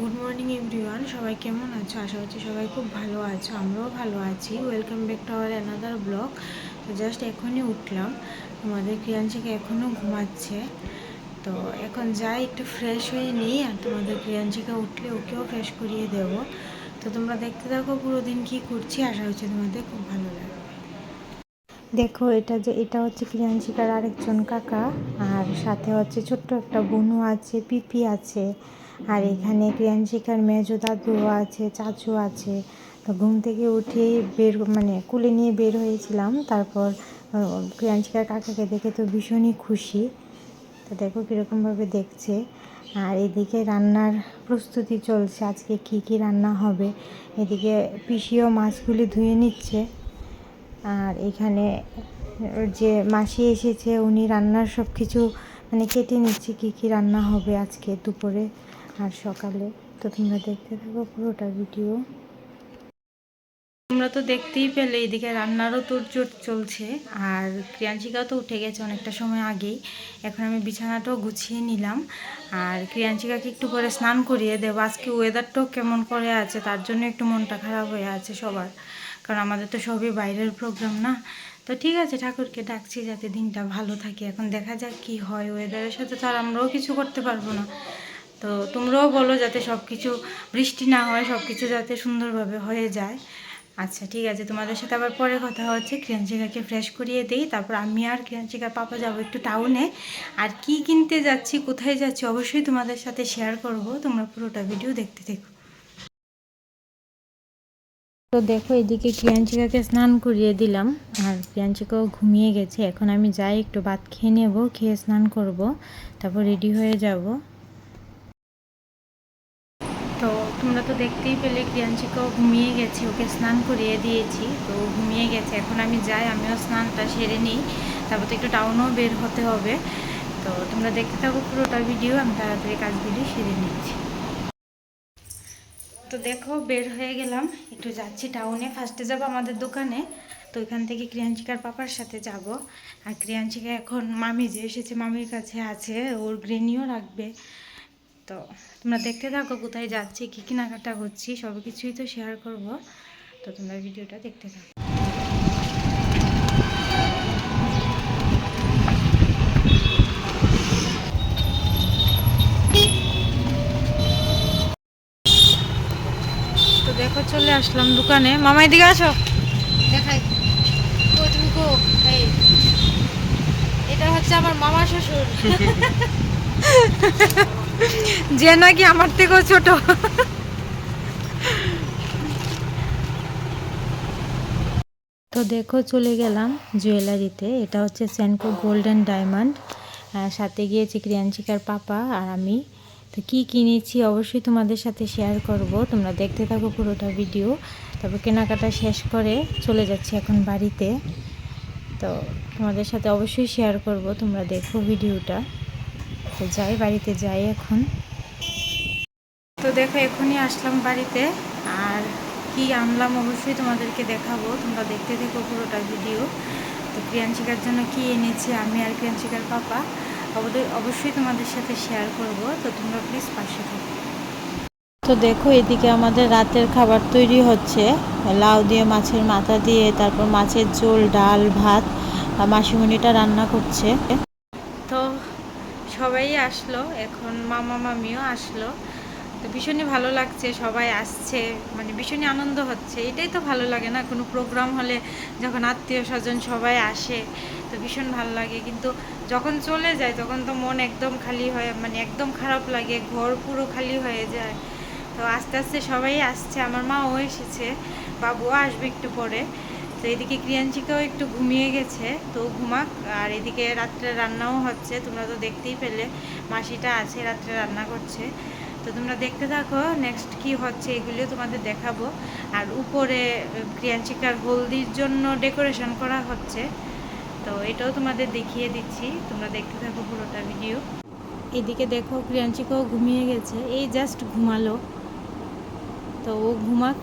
Good morning everyone সবাই কেমন আছো? আশা করছি সবাই খুব ভালো আছো। আমরাও ভালো আছি। Welcome back to our another blog তো জাস্ট এখনই উঠলাম। আমাদের ক্রিয়াঞ্চিকে এখনও ঘুমাচ্ছে। তো এখন যাই, একটু ফ্রেশ হয়ে নিই আর তোমাদের ক্রিয়াঞ্চিকা উঠলে ওকেও ফ্রেশ করিয়ে দেব। তো তোমরা দেখতে থাকো পুরো দিন কী করছি। আশা হচ্ছে তোমাদের খুব ভালো লাগবে। দেখো, এটা যে, এটা হচ্ছে ক্রিয়াঞ্চিকার আরেকজন কাকা। আর সাথে হচ্ছে ছোট্ট একটা বনু আছে, পিপি আছে। আর এখানে ক্রিয়াঞ্চিকার মেজো দাদু আছে, চাচু আছে। তো ঘুম থেকে উঠেই বের মানে কুলে নিয়ে বের হয়েছিলাম। তারপর ক্রিয়াঞ্চিকার কাকাকে দেখে তো ভীষণই খুশি। তো দেখো কীরকমভাবে দেখছে। আর এদিকে রান্নার প্রস্তুতি চলছে। আজকে কি কি রান্না হবে? এদিকে পিসিও মাছগুলি ধুয়ে নিচ্ছে। আর এখানে যে মাসি এসেছে, উনি রান্নার সব কিছু মানে কেটে নিচ্ছে, কী কী রান্না হবে আজকে দুপুরে। আর সকালে তো তোমরা দেখতে থাকো পুরোটা ভিডিও। তোমরা তো দেখতেই পেলে এদিকে রান্নারও তোড়জোড় চলছে আর ক্রিয়াঞ্চিকাও তো উঠে গেছে অনেকটা সময় আগেই। এখন আমি বিছানাটাও গুছিয়ে নিলাম আর ক্রিয়াঞ্চিকাকে একটু পরে স্নান করিয়ে দেবো। আজকে ওয়েদারটাও কেমন করে আছে, তার জন্য একটু মনটা খারাপ হয়ে আছে সবার। কারণ আমাদের তো সবই বাইরের প্রোগ্রাম না। তো ঠিক আছে, ঠাকুরকে ডাকছি যাতে দিনটা ভালো থাকে। এখন দেখা যাক কি হয় ওয়েদারের সাথে তো আর আমরাও কিছু করতে পারব না। তো তোমরাও বলো যাতে সব কিছু বৃষ্টি না হয় সব কিছু যাতে সুন্দরভাবে হয়ে যায়। আচ্ছা ঠিক আছে, তোমাদের সাথে আবার পরে কথা হচ্ছে। ক্রিয়াঞ্চিকাকে ফ্রেশ করিয়ে দিই, তারপর আমি আর ক্রিয়াঞ্চিকার পাপা যাব একটু টাউনে আর কি কিনতে যাচ্ছি, কোথায় যাচ্ছি, অবশ্যই তোমাদের সাথে শেয়ার করব। তোমরা পুরোটা ভিডিও দেখতে দেখো তো দেখো, এদিকে ক্রিয়াঞ্চিকাকে স্নান করিয়ে দিলাম। আর ক্রিয়াঞ্চিকাও ঘুমিয়ে গেছে। এখন আমি যাই, একটু ভাত খেয়ে নেব, খেয়ে স্নান করব। তারপর রেডি হয়ে যাব। তোমরা তো দেখতেই পেলে ক্রিয়াঞ্চিকাও ঘুমিয়ে গেছে, ওকে স্নান করিয়ে দিয়েছি। তো ঘুমিয়ে গেছে, এখন আমি যাই, আমিও স্নানটা সেরে নিই। তারপর তো একটু টাউনও বের হতে হবে। তো তোমরা দেখতে থাকো পুরোটা ভিডিও আমি তাড়াতাড়ি কাজগুলি সেরে নিচ্ছি। তো দেখো, বের হয়ে গেলাম। একটু যাচ্ছি টাউনে ফার্স্টে যাব আমাদের দোকানে। তো ওইখান থেকে ক্রিয়াঞ্চিকার পাপার সাথে যাব। আর ক্রিয়াঞ্চিকা এখন মামি যে, এসেছে মামির কাছে আছে, ওর গ্রেনিও রাখবে। তো তোমরা দেখতে থাকো কোথায় যাচ্ছি কী কেনাকাটা করছি সব কিছুই তো শেয়ার করব। তো তোমরা ভিডিওটা দেখতে থাকো। তো দেখো চলে আসলাম দোকানে। মামাই দিকে আসো। দেখাই। তুমি কো? এই এটা হচ্ছে আমার মামা শ্বশুর। যে নাকি আমার থেকেও ছোট। তো দেখো চলে গেলাম জুয়েলারিতে। এটা হচ্ছে সেনকো গোল্ডেন ডায়মন্ড সাথে গিয়েছি ক্রিয়াঞ্চিকার পাপা আর আমি। তো কী কিনেছি অবশ্যই তোমাদের সাথে শেয়ার করব। তোমরা দেখতে থাকো পুরোটা ভিডিও তারপর কেনাকাটা শেষ করে চলে যাচ্ছি এখন বাড়িতে। তো তোমাদের সাথে অবশ্যই শেয়ার করব। তোমরা দেখো ভিডিওটা তো যাই, বাড়িতে যাই এখন। তো দেখো, এখনই আসলাম বাড়িতে। আর কি আনলাম অবশ্যই তোমাদেরকে দেখাবো। তোমরা দেখতে দেখো পুরোটা ভিডিও। তো ক্রিয়াঞ্চিকার জন্য কি এনেছি? আমি আর ক্রিয়াঞ্চিকার পাপা। অবশ্যই তোমাদের সাথে শেয়ার করব। তো তোমরা প্লিজ পাশে থাকো। তো দেখো, এদিকে আমাদের রাতের খাবার তৈরি হচ্ছে। লাউ দিয়ে, মাছের মাথা দিয়ে, তারপর মাছের ঝোল, ডাল, ভাত। মাসিমণিটা রান্না করছে। সবাই আসলো, এখন মামা মামিও আসলো। তো ভীষণই ভালো লাগছে, সবাই আসছে মানে ভীষণই আনন্দ হচ্ছে। এটাই তো ভালো লাগে না, কোনো প্রোগ্রাম হলে যখন আত্মীয় স্বজন সবাই আসে, তো ভীষণ ভালো লাগে। কিন্তু যখন চলে যায়, তখন তো মন একদম খালি হয় মানে একদম খারাপ লাগে, ঘর পুরো খালি হয়ে যায়। তো আস্তে আস্তে সবাই আসছে, আমার মাও এসেছে, বাবুও আসবে একটু পরে। এদিকে ক্রিয়াঞ্চিকাও একটু ঘুমিয়ে গেছে, তো ঘুমাক। আর এদিকে রাত্রে রান্নাও হচ্ছে, তোমরা তো দেখতেই পেলে মাসিটা আছে, রাত্রে রান্না করছে। তো তোমরা দেখতে থাকো নেক্সট কি হচ্ছে এগুলিও তোমাদের দেখাবো। আর উপরে ক্রিয়াঞ্চিকার হলদির জন্য ডেকোরেশন করা হচ্ছে। তো এটাও তোমাদের দেখিয়ে দিচ্ছি, তোমরা দেখতে থাকো পুরোটা ভিডিও এদিকে দেখো ক্রিয়াঞ্চিকাও ঘুমিয়ে গেছে, এই জাস্ট ঘুমালো। তো ও ঘুমাক।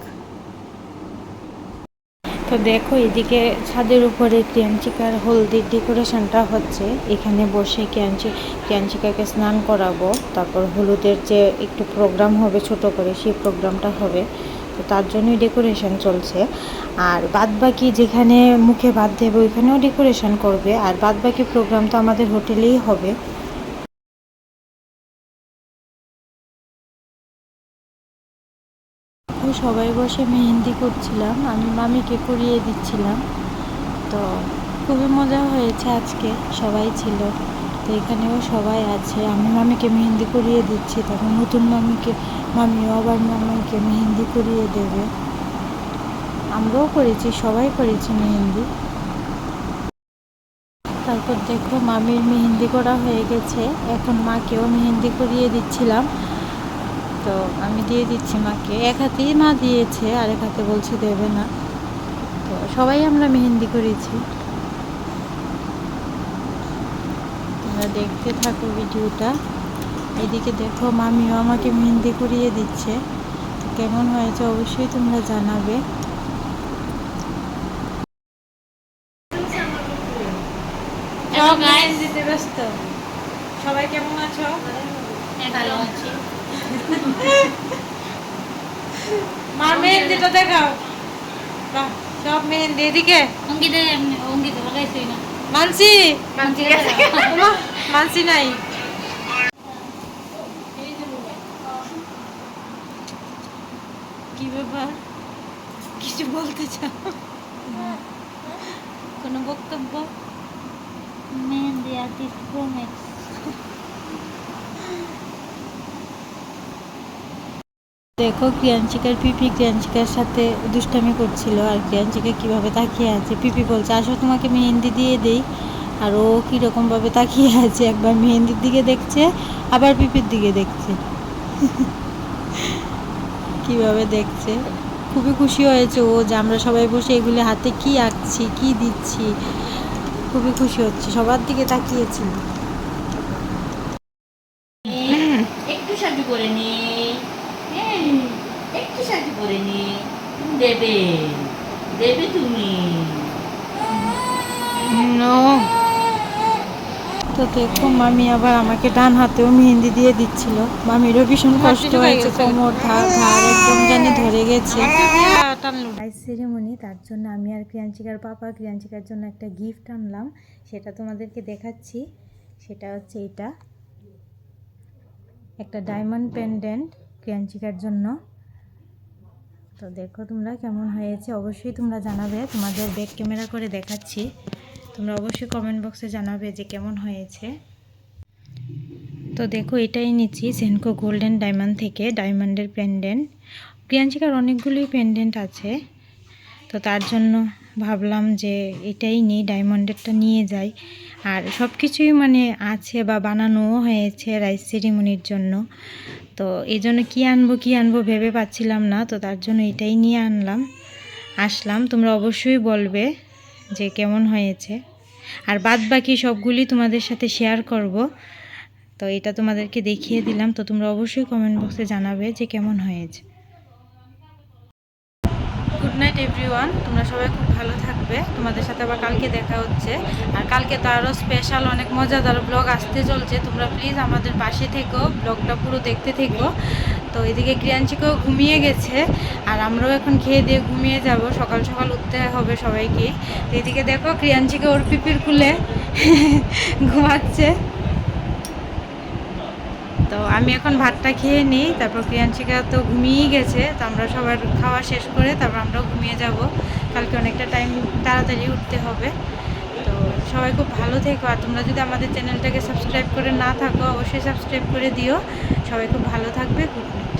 তো দেখো, এদিকে ছাদের উপরে ক্রিয়াঞ্চিকার হলদির ডেকোরেশনটা হচ্ছে। এখানে বসে ক্রিয়াঞ্চি ক্রিয়াঞ্চিকাকে স্নান করাবো। তারপর হলুদের যে একটু প্রোগ্রাম হবে ছোট করে, সেই প্রোগ্রামটা হবে। তো তার জন্যই ডেকোরেশন চলছে। আর বাদ বাকি যেখানে মুখে ভাত দেবে, ওইখানেও ডেকোরেশন করবে। আর বাদ বাকি প্রোগ্রাম তো আমাদের হোটেলেই হবে। সবাই বসে মেহেন্দি করছিলাম, আমি মামিকে করিয়ে দিচ্ছিলাম। তো খুবই মজা হয়েছে আজকে, সবাই ছিল। তো এখানেও সবাই আছে, আমি মামিকে মেহেন্দি করিয়ে দিচ্ছি, তখন নতুন মামিকে, মামিও আবার মামিকে মেহেন্দি করিয়ে দেবে। আমরাও করেছি, সবাই করেছি মেহেন্দি। তারপর দেখো, মামির মেহেন্দি করা হয়ে গেছে, এখন মাকেও মেহেন্দি করিয়ে দিচ্ছিলাম। তো আমি দিয়ে দিচ্ছি মাকে। এক হাতেই মা দিয়েছে আর এক হাতে বলছে দেবে না। তো সবাই আমরা মেহেন্দি করেছি। তোমরা দেখতে থাকো ভিডিওটা। এদিকে দেখো মামিও আমাকে মেহেন্দি করিয়ে দিচ্ছে। কেমন হয়েছে অবশ্যই তোমরা জানাবে। সবাই কেমন আছো? ভালো আছি। মার মেহেন্দিটা দেখাও। বাহ, সব মেহেন্দি। এদিকে? অঙ্কিতে অঙ্কিতে লাগাইছি না মানসি? মানসি নাই। কি ব্যাপার? কিছু বলতে চাও? কোনো বক্তব্য? মেহেন্দি আর্টিস্ট প্রোমেক্স দেখো ক্রিয়াঞ্চিকার পিপি ক্রিয়াঞ্চিকার সাথে দুষ্টামি করছিল আর ক্রিয়াঞ্চিকা কীভাবে তাকিয়ে আছে? পিপি বলছে, আসো তোমাকে মেহেন্দি দিয়ে দেই। আর ও কীরকমভাবে তাকিয়ে আছে? একবার মেহেন্দির দিকে দেখছে, আবার পিপির দিকে দেখছে। কীভাবে দেখছে? খুবই খুশি হয়েছে ও যে আমরা সবাই বসে এগুলি হাতে কি আঁকছি, কি দিচ্ছি। খুবই খুশি হচ্ছে, সবার দিকে তাকিয়েছিল একটু সাহায্য করে সাহায্য করে নি দেবে দেবে তুমি তো দেখো মামি আবার আমাকে ডান হাতেও মেহেন্দি দিয়ে দিচ্ছিল। মামিরও ভীষণ কষ্ট হয়েছে কোমর ধার ধার একদম জানি ধরে গেছে। সেরেমনি তার জন্য আমি আর ক্রিয়াঞ্চিকার পাপা ক্রিয়াঞ্চিকার জন্য একটা গিফট আনলাম। সেটা তোমাদেরকে দেখাচ্ছি। সেটা হচ্ছে এটা। একটা ডায়মন্ড পেন্ডেন্ট ক্রিয়াঞ্চিকার জন্য। তো দেখো তোমরা কেমন হয়েছে? অবশ্যই তোমরা জানাবে। তোমাদের ব্যাক ক্যামেরা করে দেখাচ্ছি। তোমরা অবশ্যই কমেন্ট বক্সে জানাবে যে কেমন হয়েছে। তো দেখো, এটাই নিচ্ছি সেনকো গোল্ডেন ডায়মন্ড থেকে ডায়মন্ডের পেন্ডেন্ট প্রিয়াঞ্চিকার অনেকগুলোই পেন্ডেন্ট আছে। তো তার জন্য ভাবলাম যে এটাই নিই ডায়মন্ডেরটা নিয়ে যাই। আর সব কিছুই মানে আছে বা বানানোও হয়েছে রাইস সেরিমনির জন্য। তো এই জন্য কী আনব কী আনব ভেবে পাচ্ছিলাম না, তো তার জন্য এটাই নিয়ে আনলাম। আসলাম, তোমরা অবশ্যই বলবে যে কেমন হয়েছে। আর বাদ বাকি সবগুলি তোমাদের সাথে শেয়ার করব। তো এটা তোমাদেরকে দেখিয়ে দিলাম, তো তোমরা অবশ্যই কমেন্ট বক্সে জানাবে যে কেমন হয়েছে। গুড নাইট এভরিওয়ান তোমরা সবাই খুব ভালো থাকবে। তোমাদের সাথে আবার কালকে দেখা হচ্ছে। আর কালকে তো আরও স্পেশাল অনেক মজাদার ব্লগ আসতে চলছে। তোমরা প্লিজ আমাদের পাশে থেকো ব্লগটা পুরো দেখতে থেকো। তো এদিকে ক্রিয়াঞ্চিকেও ঘুমিয়ে গেছে। আর আমরাও এখন খেয়ে দিয়ে ঘুমিয়ে যাব। সকাল সকাল উঠতে হবে সবাইকে। তো এদিকে দেখো, ক্রিয়াঞ্চিকে ওর পিপির খুলে ঘুমাচ্ছে। তো আমি এখন ভাতটা খেয়ে নিই, তারপর ক্রিয়াঞ্চিকা তো ঘুমিয়েই গেছে, তো আমরা সবার খাওয়া শেষ করে তারপর আমরাও ঘুমিয়ে যাব। কালকে অনেকটা টাইম তাড়াতাড়ি উঠতে হবে। তো সবাই খুব ভালো থেকো, আর তোমরা যদি আমাদের চ্যানেলটাকে সাবস্ক্রাইব করে না থাকো, অবশ্যই সাবস্ক্রাইব করে দিও। সবাই খুব ভালো থাকবে গুড নাইট